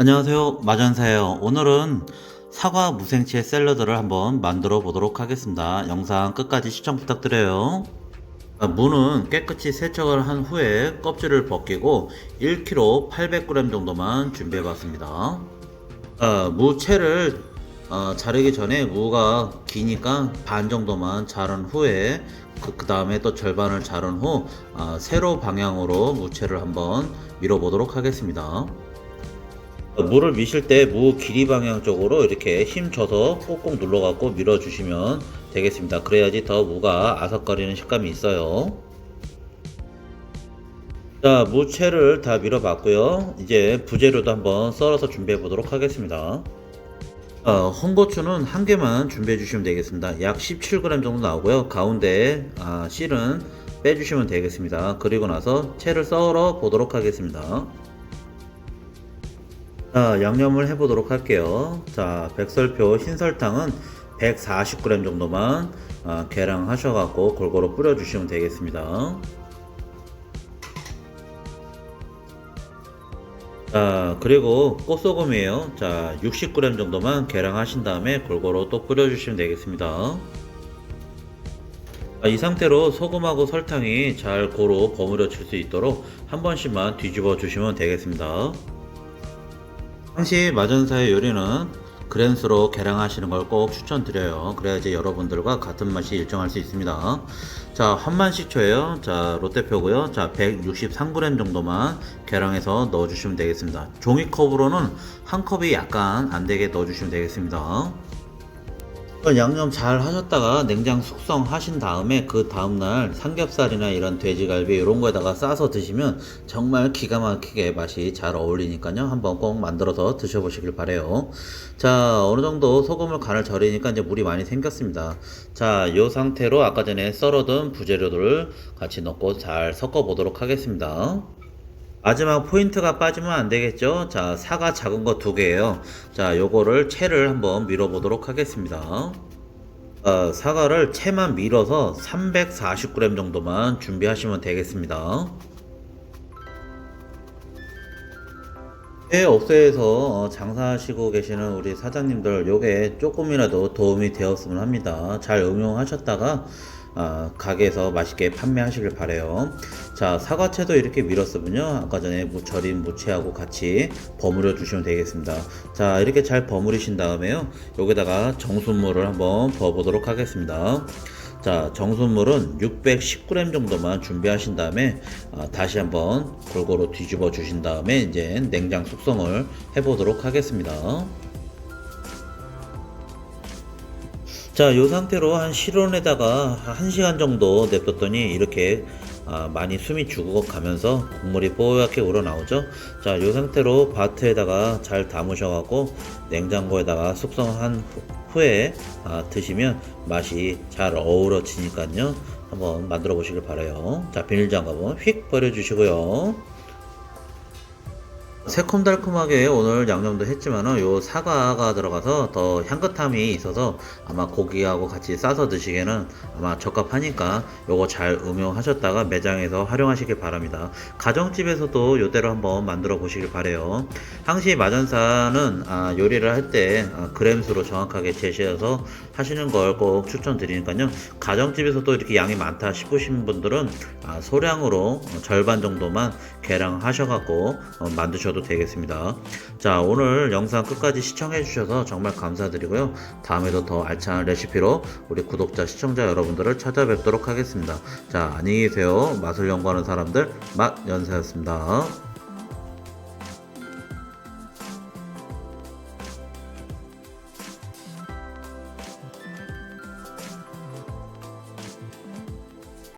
안녕하세요. 마전사예요. 오늘은 사과 무생채 샐러드를 한번 만들어 보도록 하겠습니다. 영상 끝까지 시청 부탁드려요. 아, 무는 깨끗이 세척을 한 후에 껍질을 벗기고 1kg 800g 정도만 준비해 봤습니다. 아, 무채를 어, 자르기 전에 무가 기니까 반 정도만 자른 후에 그 다음에 또 절반을 자른 후 아, 세로 방향으로 무채를 한번 밀어 보도록 하겠습니다 물을 미실 때 무 길이 방향 쪽으로 이렇게 힘 줘서 꼭꼭 눌러 갖고 밀어 주시면 되겠습니다. 그래야지 더 무가 아삭거리는 식감이 있어요. 자 무채를 다 밀어 봤고요. 이제 부재료도 한번 썰어서 준비해 보도록 하겠습니다. 어, 홍고추는 한 개만 준비해 주시면 되겠습니다. 약 17g 정도 나오고요. 가운데 아, 씨는 빼주시면 되겠습니다. 그리고 나서 채를 썰어 보도록 하겠습니다 자, 양념을 해보도록 할게요. 자, 백설표 흰설탕은 140g 정도만 아, 계량 하셔갖고 골고루 뿌려주시면 되겠습니다. 자, 그리고 꽃소금이에요. 자, 60g 정도만 계량하신 다음에 골고루 또 뿌려주시면 되겠습니다. 아, 이 상태로 소금하고 설탕이 잘 고루 버무려질 수 있도록 한 번씩만 뒤집어 주시면 되겠습니다. 당시 마전사의 요리는 그랜스로 계량하시는 걸 꼭 추천드려요. 그래야지 여러분들과 같은 맛이 일정할 수 있습니다. 자, 한만식초예요. 자, 롯데표고요. 자, 163g 정도만 계량해서 넣어주시면 되겠습니다. 종이컵으로는 한 컵이 약간 안 되게 넣어주시면 되겠습니다. 양념 잘 하셨다가 냉장 숙성하신 다음에 그 다음날 삼겹살이나 이런 돼지갈비 이런 거에다가 싸서 드시면 정말 기가 막히게 맛이 잘 어울리니까요. 한번 꼭 만들어서 드셔보시길 바래요. 자 어느 정도 소금을 간을 절이니까 이제 물이 많이 생겼습니다. 자이 상태로 아까 전에 썰어둔 부재료들을 같이 넣고 잘 섞어 보도록 하겠습니다 마지막 포인트가 빠지면 안 되겠죠? 자, 사과 작은 거 두 개예요. 자, 요거를 채를 한번 밀어 보도록 하겠습니다. 어, 사과를 채만 밀어서 340g 정도만 준비하시면 되겠습니다. 회 업소에서 어, 장사하시고 계시는 우리 사장님들 요게 조금이라도 도움이 되었으면 합니다. 잘 응용하셨다가 아, 가게에서 맛있게 판매하시길 바래요. 자 사과채도 이렇게 밀었으면요 아까 전에 무 절인 무채하고 같이 버무려 주시면 되겠습니다. 자 이렇게 잘 버무리신 다음에요 여기다가 정수물을 한번 부어보도록 하겠습니다. 자 정수물은 610g 정도만 준비하신 다음에 아, 다시 한번 골고루 뒤집어 주신 다음에 이제 냉장 숙성을 해보도록 하겠습니다. 자, 이 상태로 한 실온에다가 한 1시간 정도 냅뒀더니 이렇게 아, 많이 숨이 죽어가면서 국물이 뽀얗게 우러나오죠. 자, 이 상태로 바트에다가 잘 담으셔갖고 냉장고에다가 숙성한 후, 에 아, 드시면 맛이 잘 어우러지니까요. 한번 만들어 보시길 바래요. 자, 비닐장갑은 휙 버려주시고요. 새콤달콤하게 오늘 양념도 했지만은 요 사과가 들어가서 더 향긋함이 있어서 아마 고기하고 같이 싸서 드시기에는 아마 적합하니까 요거 잘 응용하셨다가 매장에서 활용하시길 바랍니다. 가정집에서도 요대로 한번 만들어 보시길 바래요. 항시 마전사는 아, 요리를 할때 아, 그램수로 정확하게 제시해서 하시는 걸 꼭 추천드리니까요. 가정집에서도 이렇게 양이 많다 싶으신 분들은 아, 소량으로 어, 절반 정도만 계량하셔갖고 어, 만드 셔도 되겠습니다. 자 오늘 영상 끝까지 시청해 주셔서 정말 감사드리고요. 다음에도 더 알찬 레시피로 우리 구독자 시청자 여러분들을 찾아뵙도록 하겠습니다. 자 안녕히 계세요. 맛을 연구하는 사람들 맛 연사였습니다.